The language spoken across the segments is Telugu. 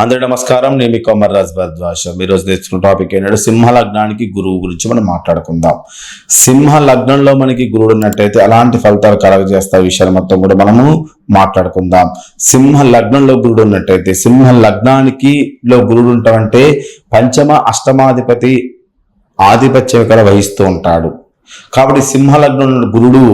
అందరి నమస్కారం. నేను మీ కొమ్మర్ రాజ్ భరద్వాజ. ఈరోజు తెచ్చుకున్న టాపిక్ ఏంటంటే సింహ లగ్నానికి గురువు గురించి మనం మాట్లాడుకుందాం. సింహ లగ్నంలో మనకి గురువుడు ఉన్నట్టయితే అలాంటి ఫలితాలు కలగజేస్తాయి విషయాలు మొత్తం కూడా మనము మాట్లాడుకుందాం. సింహ లగ్నంలో గురుడు ఉన్నట్టయితే సింహ లగ్నానికి లో గురుడు ఉంటామంటే పంచమ అష్టమాధిపతి ఆధిపత్యం ఇక్కడ వహిస్తూ ఉంటాడు. కాబట్టి సింహ లగ్నంలో గురుడు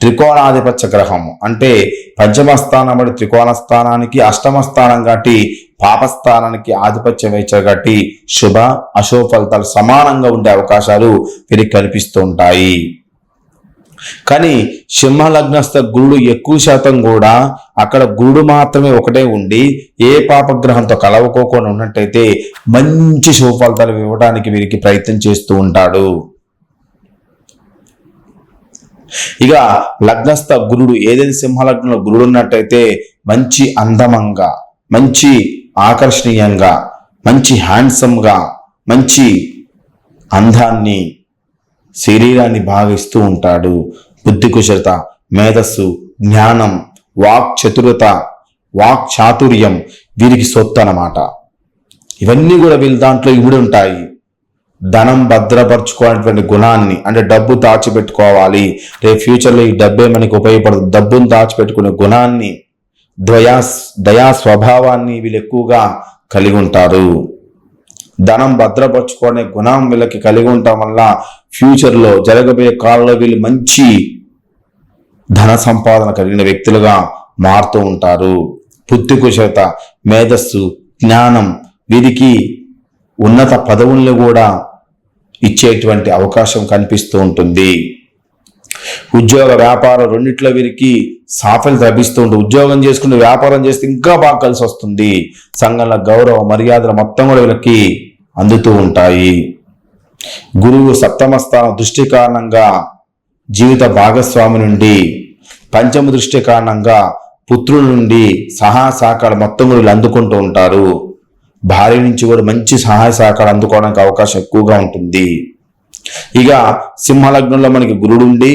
త్రికోణాధిపత్య గ్రహం అంటే పంచమ స్థానం అంటే త్రికోణ స్థానానికి అష్టమ స్థానం కాబట్టి పాపస్థానానికి ఆధిపత్యం వహించారు కాబట్టి శుభ అశుభ ఫలితాలు సమానంగా ఉండే అవకాశాలు వీరికి కనిపిస్తూ ఉంటాయి. కానీ సింహ లగ్నస్థ గురుడు ఎక్కువ శాతం కూడా అక్కడ గురుడు మాత్రమే ఒకటే ఉండి ఏ పాపగ్రహంతో కలవకోకుండా ఉన్నట్టయితే మంచి శుభ ఫలితాలు ఇవ్వడానికి వీరికి ప్రయత్నం చేస్తూ ఉంటాడు. ఇక లగ్నస్థ గురుడు ఏదైతే సింహలగ్నంలో గురుడు ఉన్నట్టయితే మంచి అందమంగా మంచి ఆకర్షణీయంగా మంచి హ్యాండ్సమ్గా మంచి అందాన్ని శరీరాన్ని భావిస్తూ ఉంటాడు. బుద్ధి కుశలత మేధస్సు జ్ఞానం వాక్ చతురత వాక్ చాతుర్యం వీరికి సొత్తు అన్నమాట ఇవన్నీ కూడా వీళ్ళ దాంట్లో ఇవిడి ఉంటాయి ధనం భద్రపరచుకోవాలనేటువంటి గుణాన్ని అంటే డబ్బు దాచిపెట్టుకోవాలి. రేపు ఫ్యూచర్లో ఈ డబ్బే మనకి ఉపయోగపడదు. డబ్బును దాచిపెట్టుకునే గుణాన్ని ద్వయా దయా స్వభావాన్ని వీళ్ళు ఎక్కువగా కలిగి ఉంటారు. ధనం భద్రపరచుకునే గుణం వీళ్ళకి కలిగి ఉండటం వల్ల ఫ్యూచర్లో జరగబోయే కాలంలో వీళ్ళు మంచి ధన సంపాదన కలిగిన వ్యక్తులుగా మారుతూ ఉంటారు. బుద్ధి మేధస్సు జ్ఞానం వీరికి ఉన్నత పదవుల్ని కూడా ఇచ్చేటువంటి అవకాశం కనిపిస్తూ ఉంటుంది. ఉద్యోగ వ్యాపారం రెండిట్లో వీరికి సాఫల్యత లభిస్తూ ఉంటుంది ఉద్యోగం చేసుకుంటూ వ్యాపారం చేస్తే ఇంకా బాగా కలిసి వస్తుంది. సంఘంలో గౌరవ మర్యాదలు మొత్తం కూడా వీళ్ళకి అందుతూ ఉంటాయి. గురువు సప్తమస్థానం దృష్టి కారణంగా జీవిత భాగస్వామి నుండి పంచమ దృష్టి కారణంగా పుత్రుల నుండి సహా సహకారం మొత్తం కూడా వీళ్ళు అందుకుంటూ ఉంటారు. భార్య నుంచి కూడా మంచి సహాయ సహకారం అందుకోవడానికి అవకాశం ఎక్కువగా ఉంటుంది. ఇక సింహలగ్నంలో మనకి గురుడుండి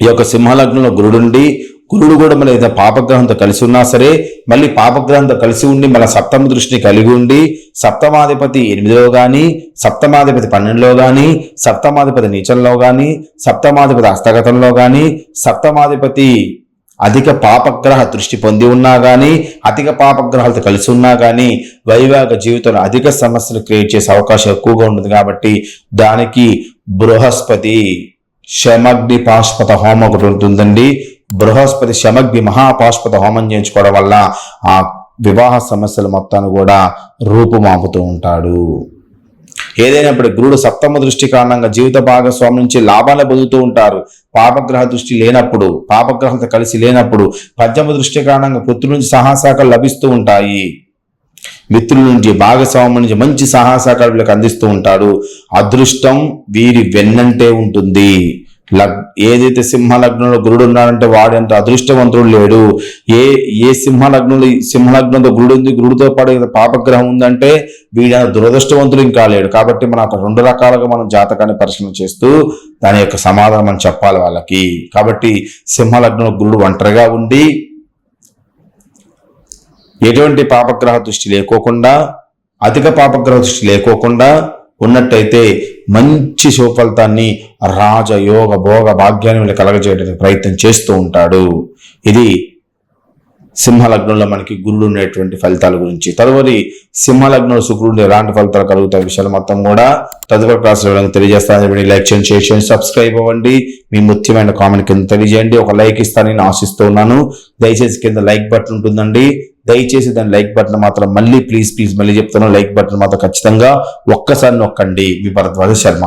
ఈ యొక్క సింహలగ్నంలో గురుడుండి గురుడు కూడా మన ఏదైనా పాపగ్రహంతో కలిసి ఉన్నా సరే మళ్ళీ పాపగ్రహంతో కలిసి ఉండి మన సప్తమ దృష్టిని కలిగి ఉండి సప్తమాధిపతి ఎనిమిదిలో కానీ సప్తమాధిపతి పన్నెండులో కానీ సప్తమాధిపతి నీచంలో కానీ సప్తమాధిపతి హస్తగతంలో కానీ సప్తమాధిపతి అధిక పాపగ్రహ దృష్టి పొంది ఉన్నా కానీ అధిక పాపగ్రహాలతో కలిసి ఉన్నా కానీ వైవాహిక జీవితంలో అధిక సమస్యలు క్రియేట్ చేసే అవకాశం ఎక్కువగా ఉంటుంది కాబట్టి దానికి బృహస్పతి శమగ్ని పాష్పత హోమం ఒకటి ఉంటుందండి. బృహస్పతి శమగ్ని మహాపాష్పత హోమం చేయించుకోవడం వల్ల ఆ వివాహ సమస్యలు మొత్తాన్ని కూడా రూపుమాపుతూ ఉంటాడు. ఏదైనప్పుడు గురుడు సప్తమ దృష్టి కారణంగా జీవిత భాగస్వామి నుంచి లాభాలు పొందుతూ ఉంటారు. పాపగ్రహ దృష్టి లేనప్పుడు పాపగ్రహంతో కలిసి లేనప్పుడు పంచమ దృష్టి కారణంగా పుత్రుల నుంచి సహాసాకాలు లభిస్తూ ఉంటాయి. మిత్రుల నుంచి భాగస్వామి నుంచి మంచి సాహసాకారులకు వీళ్ళకి అందిస్తూ ఉంటాడు. అదృష్టం వీరి వెన్నంటే ఉంటుంది. లగ్ ఏదైతే సింహ లగ్నంలో గురుడు ఉన్నాడంటే వాడంత అదృష్టవంతుడు లేడు. ఏ ఏ సింహ లగ్నంలో సింహ గురుడు ఉంది గురుడితో పాటు పాపగ్రహం ఉందంటే వీడ దురదృష్టవంతుడు ఇంకా లేడు. కాబట్టి మనం అక్కడ రెండు రకాలుగా మనం జాతకాన్ని పరిశీలన చేస్తూ దాని యొక్క సమాధానం మనం చెప్పాలి వాళ్ళకి. కాబట్టి సింహ లగ్నంలో గురుడు ఒంటరిగా ఉండి ఎటువంటి పాపగ్రహ దృష్టి లేకోకుండా అధిక పాపగ్రహ దృష్టి లేకోకుండా ఉన్నట్టయితే మంచి సుఫలితాన్ని రాజయోగ భోగ భాగ్యాన్ని వీళ్ళు కలగజేయడానికి ప్రయత్నం చేస్తూ ఉంటాడు. ఇది సింహలగ్నంలో మనకి గురుడు ఉండేటువంటి ఫలితాల గురించి. తదుపరి సింహలగ్నంలో శుక్రుడు ఎలాంటి ఫలితాలు కలుగుతాయి విషయాలు మొత్తం కూడా తదుపరి క్లాసులో తెలియజేస్తాను లైక్ చేయండి షేర్ చేయండి సబ్స్క్రైబ్ అవ్వండి. మీ ముఖ్యమైన కామెంట్ కింద తెలియజేయండి. ఒక లైక్ ఇస్తానని ఆశిస్తూ ఉన్నాను. దయచేసి కింద లైక్ బటన్ ఉంటుందండి. దయచేసి దాని లైక్ బటన్ మాత్రం మళ్ళీ ప్లీజ్ ప్లీజ్ మళ్ళీ చెప్తాను లైక్ బటన్ మాత్రం ఖచ్చితంగా ఒక్కసారి నొక్కండి. మీ భరద్వాజ శర్మ.